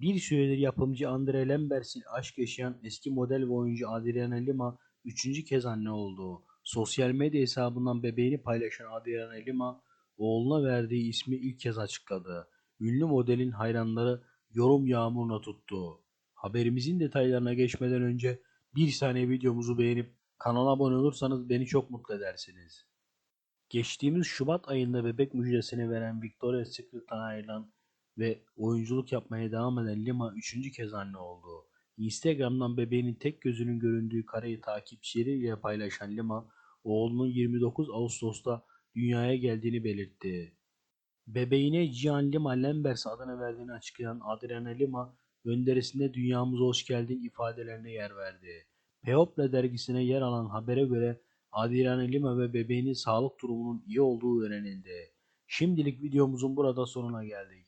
Bir süredir yapımcı Andre Lembers'in aşk yaşayan eski model ve oyuncu Adriana Lima üçüncü kez anne oldu. Sosyal medya hesabından bebeğini paylaşan Adriana Lima, oğluna verdiği ismi ilk kez açıkladı. Ünlü modelin hayranları yorum yağmuruna tuttu. Haberimizin detaylarına geçmeden önce bir saniye videomuzu beğenip kanala abone olursanız beni çok mutlu edersiniz. Geçtiğimiz Şubat ayında bebek müjdesini veren Victoria's Secret'tan ayrılan ve oyunculuk yapmaya devam eden Lima üçüncü kez anne oldu. Instagram'dan bebeğinin tek gözünün göründüğü kareyi takipçileriyle paylaşan Lima, oğlunun 29 Ağustos'ta dünyaya geldiğini belirtti. Bebeğine Gian Lima Lembers adını verdiğini açıklayan Adriana Lima, gönderisinde dünyamıza hoş geldin ifadelerine yer verdi. People dergisine yer alan habere göre Adriana Lima ve bebeğinin sağlık durumunun iyi olduğu öğrenildi. Şimdilik videomuzun burada sonuna geldik.